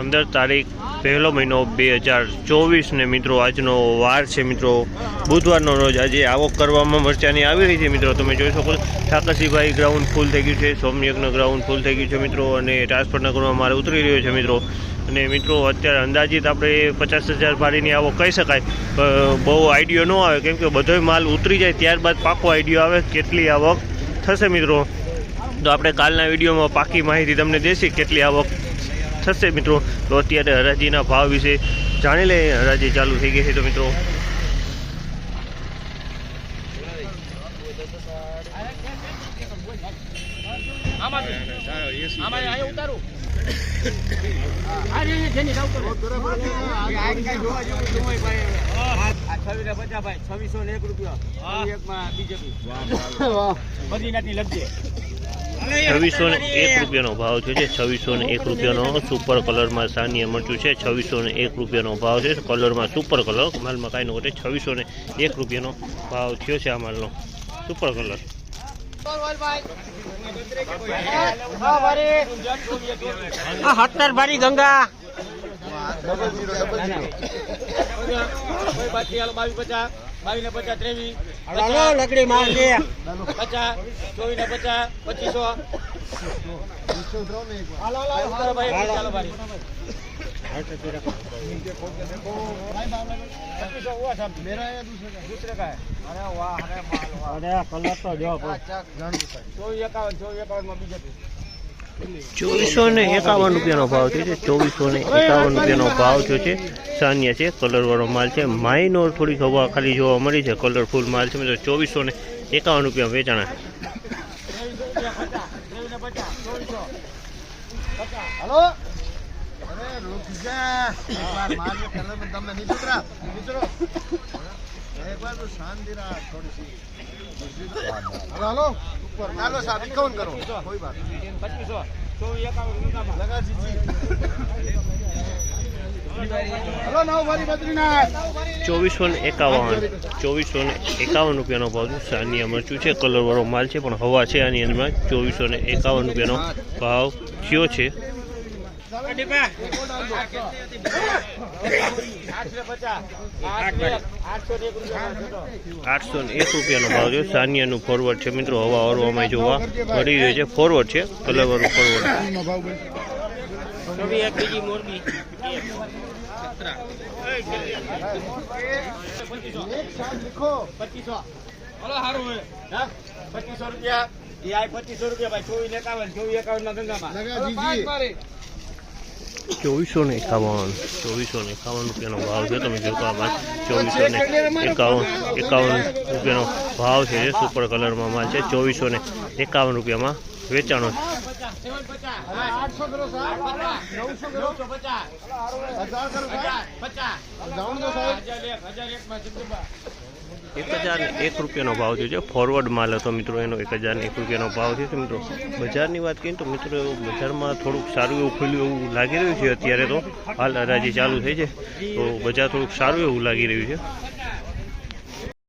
પંદર તારીખ પહેલો મહિનો બે હજાર ચોવીસને મિત્રો આજનો વાર છે મિત્રો. બુધવારનો રોજ આજે આવક કરવામાં મરચાની આવી રહી છે મિત્રો. તમે જોઈ શકો ઠાકરસિંહભાઈ ગ્રાઉન્ડ ફૂલ થઈ ગયું છે, સોમયજ્ઞ ગ્રાઉન્ડ ફૂલ થઈ ગયું છે મિત્રો અને કરવામાં મારે ઉતરી રહ્યો છે મિત્રો. અને મિત્રો, અત્યારે અંદાજિત આપણે પચાસ હજાર ભારીની આવક કહી શકાય. બહુ આઈડિયો ન આવે, કેમ કે બધોય માલ ઉતરી જાય, ત્યારબાદ પાકો આઈડિયો આવે, કેટલી આવક થશે મિત્રો. તો આપણે કાલના વિડીયોમાં પાકી માહિતી તમને દેશી કેટલી આવક થશે મિત્રો તો અત્યારે હરાજીના ભાવ વિશે જાણી લઈએ હરાજી ચાલુ થઈ ગઈ છે તો મિત્રો છવ્વીસો ને એક રૂપિયા બીજેપી બદ્રીનાથની લગજે છવ્વીસો ને એક રૂપિયાનો ભાવ છે જે છવ્વીસો ને એક રૂપિયાનો સુપર કલરમાં સાનિયા મરચું છે છવ્વીસો ને એક રૂપિયાનો ભાવ છે કલરમાં સુપર કલર માલમાં કાંઈ નહોતો છવ્વીસો ને એક રૂપિયાનો ભાવ થયો છે આ માલનો સુપર કલર ભરી ગંગા બાવીસ પચાસ ત્રેવીસ લકડી માંગે પચાસ ચોવીસ ને પચાસ. પચીસો ચોવીસ એકાવન ચોવીસ એકાવનમાં બીજેપી ચોવીસો ને એકાવન રૂપિયાનો ભાવ થયો છે. ચોવીસો ને એકાવન રૂપિયાનો ભાવ થયો છે. સાનિયા છે. કલરવાળો માલ છે. માઇનોર થોડીક હવા ખાલી જોવા મળી છે. કલરફુલ માલ છે. મિત્રો ચોવીસો ને એકાવન રૂપિયા વેચાણા. हेलो બધું શાંતિ ચોવીસો ને એકાવન. ચોવીસો ને એકાવન રૂપિયાનો ભાવ છે. સાની છે કલરવાળો માલ છે પણ હવા છે આની અંદર. ચોવીસો ને એકાવન રૂપિયાનો ભાવ થયો છે. આઠસો એક રૂપિયાનો ભાવ છે. સાનિયાનું ફોરવર્ડ છે મિત્રો. હવા હરવામાં જોવા મળી રહ્યું છે. ફોરવર્ડ છે. કલરવાળું ફોરવર્ડ પચીસો રૂપિયા. પચીસો રૂપિયા ભાઈ. ચોવીસ એકાવન ચોવીસ એકાવનમાં ગંગામાં ચોવીસો ને એકાવન. ચોવીસો ને એકાવન રૂપિયાનો ભાવ છે. તમે જોતો આ ચોવીસો ને એકાવન એકાવન રૂપિયાનો ભાવ છે. સુપર કલરમાં માલ છે. ચોવીસો ને એકાવન રૂપિયામાં વેચાણો છે. એક હજાર એક રૂપિયાનો ભાવ થયો છે. ફોરવર્ડ માલ હતો મિત્રો, એનો એક હજાર એક રૂપિયાનો ભાવ થયો છે મિત્રો. બજારની વાત કરીએ તો મિત્રો, બજારમાં થોડુંક સારું એવું ખુલ્યું એવું લાગી રહ્યું છે અત્યારે તો. હાલ હરાજી ચાલુ થઈ છે. તો બજાર થોડુંક સારું એવું લાગી રહ્યું છે.